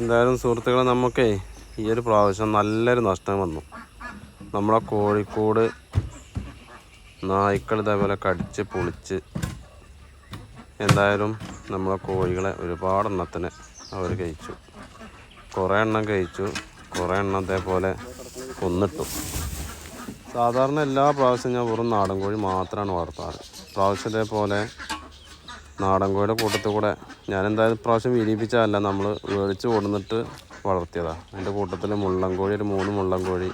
എന്തായാലും സുഹൃത്തുക്കളെ നമുക്കേ ഈ ഒരു പ്രാവശ്യം നല്ലൊരു നഷ്ടം വന്നു. നമ്മളെ കോഴിക്കോട് നായ്ക്കൾ ഇതേപോലെ കടിച്ച് പൊളിച്ച് എന്തായാലും നമ്മളെ കോഴികളെ ഒരുപാട് എണ്ണത്തിന് അവർ കഴിച്ചു. കുറേ എണ്ണം കഴിച്ചു കുറേ എണ്ണം അതേപോലെ കൊന്നിട്ടു. സാധാരണ എല്ലാ പ്രാവശ്യവും ഞാൻ വെറും നാടൻ കോഴി മാത്രമാണ് വളർത്താറ്. പ്രാവശ്യം ഇതേപോലെ നാടൻ കോഴിയുടെ കൂട്ടത്തിൽ കൂടെ ഞാൻ എന്തായാലും പ്രാവശ്യം വിരിയിപ്പിച്ചതല്ല നമ്മൾ വേടിച്ച് കൊടുന്നിട്ട് വളർത്തിയതാണ് അതിന്റെ കൂട്ടത്തിൽ മുള്ളൻ കോഴി ഒരു മൂന്ന് മുള്ളൻ കോഴി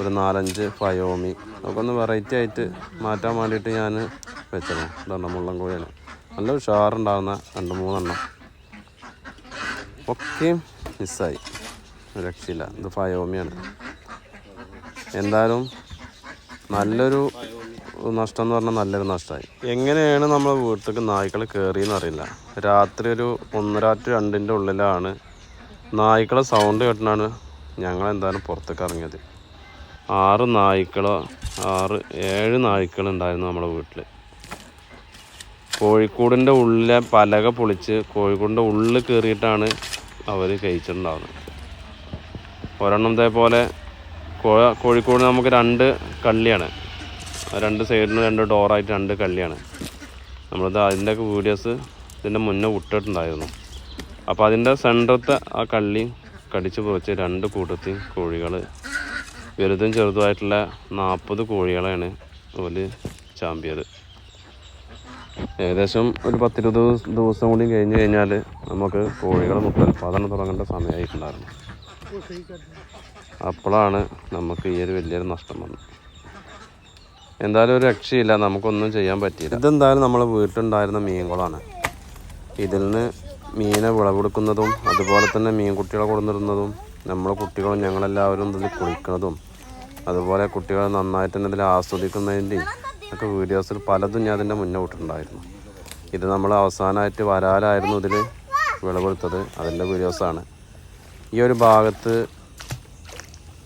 ഒരു നാലഞ്ച് ഫയോമി അതൊക്കെ ഒന്ന് വെറൈറ്റി ആയിട്ട് മാറ്റാൻ വേണ്ടിയിട്ട് ഞാൻ വെച്ചതാണ് ഇതാണ് മുള്ളൻ കോഴിയാണ് നല്ല ഉഷാറുണ്ടാകുന്ന രണ്ട് മൂന്നെണ്ണം. ഒക്കെയും മിസ്സായി. രക്ഷയില്ല. ഇത് ഫയോമിയാണ്. എന്തായാലും നല്ലൊരു നഷ്ടം എന്ന് പറഞ്ഞാൽ നല്ലൊരു നഷ്ടമായി. എങ്ങനെയാണ് നമ്മളെ വീട്ടിലേക്ക് നായ്ക്കൾ കയറിയെന്ന് അറിയില്ല. രാത്രി ഒരു ഒന്നര ടു രണ്ടിന്റെ ഉള്ളിലാണ് നായ്ക്കളെ സൗണ്ട് കേട്ടിട്ടാണ് ഞങ്ങൾ എന്തായാലും പുറത്തേക്ക് ഇറങ്ങിയത്. ആറ് നായ്ക്കളോ ആറ് ഏഴ് നായ്ക്കളുണ്ടായിരുന്നു നമ്മുടെ വീട്ടിൽ കോഴിക്കൂടിന്റെ ഉള്ളിലെ പലക പൊളിച്ച് കോഴിക്കൂടിന്റെ ഉള്ളിൽ കയറിയിട്ടാണ് അവർ കഴിച്ചിട്ടുണ്ടാവുന്നത്. ഒരെണ്ണം ഇതേപോലെ കോഴിക്കോട് നമുക്ക് രണ്ട് കള്ളിയാണ്. രണ്ട് സൈഡിന് രണ്ട് ഡോറായിട്ട് രണ്ട് കള്ളിയാണ് നമ്മളിത് അതിന്റെയൊക്കെ വീഡിയോസ് ഇതിന്റെ മുന്നേ വിട്ടിട്ടുണ്ടായിരുന്നു. അപ്പോൾ അതിന്റെ സെന്ററത്തെ ആ കള്ളി കടിച്ചു പൊറിച്ച് രണ്ട് കൂട്ടത്തിൽ കോഴികൾ വലുതും ചെറുതുമായിട്ടുള്ള നാൽപ്പത് കോഴികളെയാണ് ഓൽ ചാമ്പിയത്. ഏകദേശം ഒരു പത്തിരുപത് ദിവസം കൂടി കഴിഞ്ഞ് കഴിഞ്ഞാൽ നമുക്ക് കോഴികൾ മുട്ട ഉൽപ്പാദനം തുടങ്ങേണ്ട സമയമായിട്ടുണ്ടായിരുന്നു. അപ്പോഴാണ് നമുക്ക് ഈ ഒരു വലിയൊരു നഷ്ടം വന്നത്. എന്തായാലും ഒരു രക്ഷയില്ല. നമുക്കൊന്നും ചെയ്യാൻ പറ്റിയില്ല. ഇതെന്തായാലും നമ്മളെ വീട്ടിലുണ്ടായിരുന്ന മീൻകുളമാണ് ഇതിൽ നിന്ന് മീനെ വിളവെടുക്കുന്നതും അതുപോലെ തന്നെ മീൻ കുട്ടികളെ കൊണ്ടുവരുന്നതും നമ്മളെ കുട്ടികളും ഞങ്ങളെല്ലാവരും ഇതിൽ കുളിക്കുന്നതും അതുപോലെ കുട്ടികളെ നന്നായിട്ട് തന്നെ ഇതിൽ ആസ്വദിക്കുന്നതിന്റെയും ഒക്കെ വീഡിയോസിൽ പലതും ഞാൻ അതിന്റെ മുന്നേ വിട്ടിട്ടുണ്ടായിരുന്നു ഇത് നമ്മൾ അവസാനമായിട്ട് വരാലായിരുന്നു ഇതിൽ വിളവെടുത്തത്. അതിന്റെ വീഡിയോസാണ്. ഈ ഒരു ഭാഗത്ത്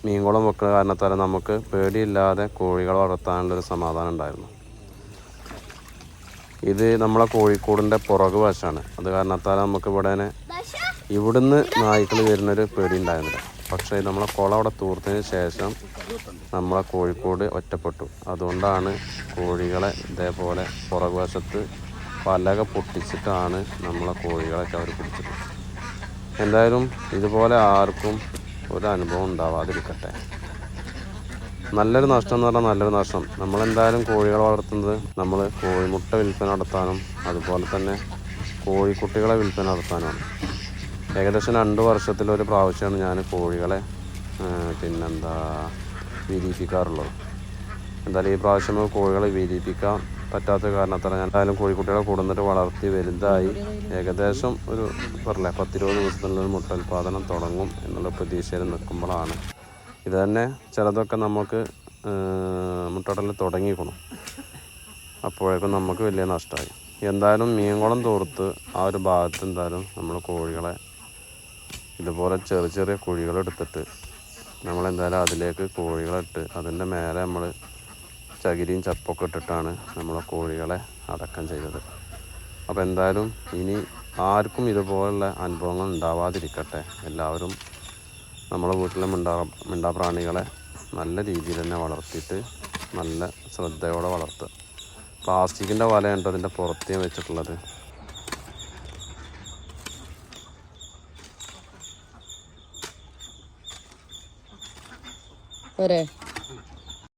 മീൻകുളം വെക്കുന്ന കാരണത്താൽ നമുക്ക് പേടിയില്ലാതെ കോഴികളെ വളർത്താനുള്ളൊരു സമാധാനം ഉണ്ടായിരുന്നു. ഇത് നമ്മളെ കോഴിക്കോടിന്റെ പുറകു വശമാണ്. അത് കാരണത്താൽ നമുക്ക് ഇവിടെ ഇവിടുന്ന് നായ്ക്കൾ വരുന്നൊരു പേടി ഉണ്ടായിരുന്നില്ല. പക്ഷേ നമ്മളെ കുളം അവിടെ തൂർത്തതിന് ശേഷം നമ്മളെ കോഴിക്കോട് ഒറ്റപ്പെട്ടു. അതുകൊണ്ടാണ് കോഴികളെ ഇതേപോലെ പുറകുവശത്ത് പലക പൊട്ടിച്ചിട്ടാണ് നമ്മളെ കോഴികളൊക്കെ അവർ പിടിച്ചത്. എന്തായാലും ഇതുപോലെ ആർക്കും ഒരു അനുഭവം ഉണ്ടാവാതിരിക്കട്ടെ. നല്ലൊരു നഷ്ടം എന്ന് പറഞ്ഞാൽ നല്ലൊരു നഷ്ടം. നമ്മളെന്തായാലും കോഴികളെ വളർത്തുന്നത് നമ്മൾ കോഴിമുട്ട വിൽപ്പന നടത്താനും അതുപോലെ തന്നെ കോഴിക്കുട്ടികളെ വിൽപ്പന നടത്താനുമാണ്. ഏകദേശം രണ്ട് വർഷത്തിലൊരു പ്രാവശ്യമാണ് ഞാൻ കോഴികളെ പിന്നെന്താ വിരിയിപ്പിക്കാറുള്ളത് എന്തായാലും ഈ പ്രാവശ്യം കോഴികളെ വിരിയിപ്പിക്കാൻ പറ്റാത്ത കാരണത്താൽ ഞാൻ എന്തായാലും കോഴിക്കുട്ടികളെ കൊടുന്നിട്ട് വളർത്തി വലുതായി. ഏകദേശം ഒരു പറഞ്ഞില്ലേ പത്തിരുപത് ദിവസത്തിനുള്ളിൽ മുട്ട ഉൽപ്പാദനം തുടങ്ങും എന്നുള്ള പ്രതീക്ഷയിൽ നിൽക്കുമ്പോഴാണ്. ഇത് തന്നെ ചിലതൊക്കെ നമുക്ക് മുട്ടടൽ തുടങ്ങിക്കണം അപ്പോഴേക്കും നമുക്ക് വലിയ നഷ്ടമായി. എന്തായാലും മീൻകുളം തോർത്ത് ആ ഒരു ഭാഗത്ത് എന്തായാലും നമ്മൾ കോഴികളെ ഇതുപോലെ ചെറിയ ചെറിയ കുഴികളെടുത്തിട്ട് നമ്മളെന്തായാലും അതിലേക്ക് കോഴികളിട്ട് അതിന്റെ മേലെ നമ്മൾ ചകിരിയും ചപ്പൊക്കെ ഇട്ടിട്ടാണ് നമ്മളെ കോഴികളെ അടക്കം ചെയ്തത്. അപ്പോൾ എന്തായാലും ഇനി ആർക്കും ഇതുപോലുള്ള അനുഭവങ്ങൾ ഉണ്ടാവാതിരിക്കട്ടെ. എല്ലാവരും നമ്മളെ വീട്ടിലെ മിണ്ടാ മിണ്ടാപ്രാണികളെ നല്ല രീതിയിൽ തന്നെ വളർത്തിയിട്ട് നല്ല ശ്രദ്ധയോടെ വളർത്തുക പ്ലാസ്റ്റിക്കിന്റെ വലയുണ്ട് അതിന്റെ പുറത്തേ വെച്ചിട്ടുള്ളത്? പോരെ.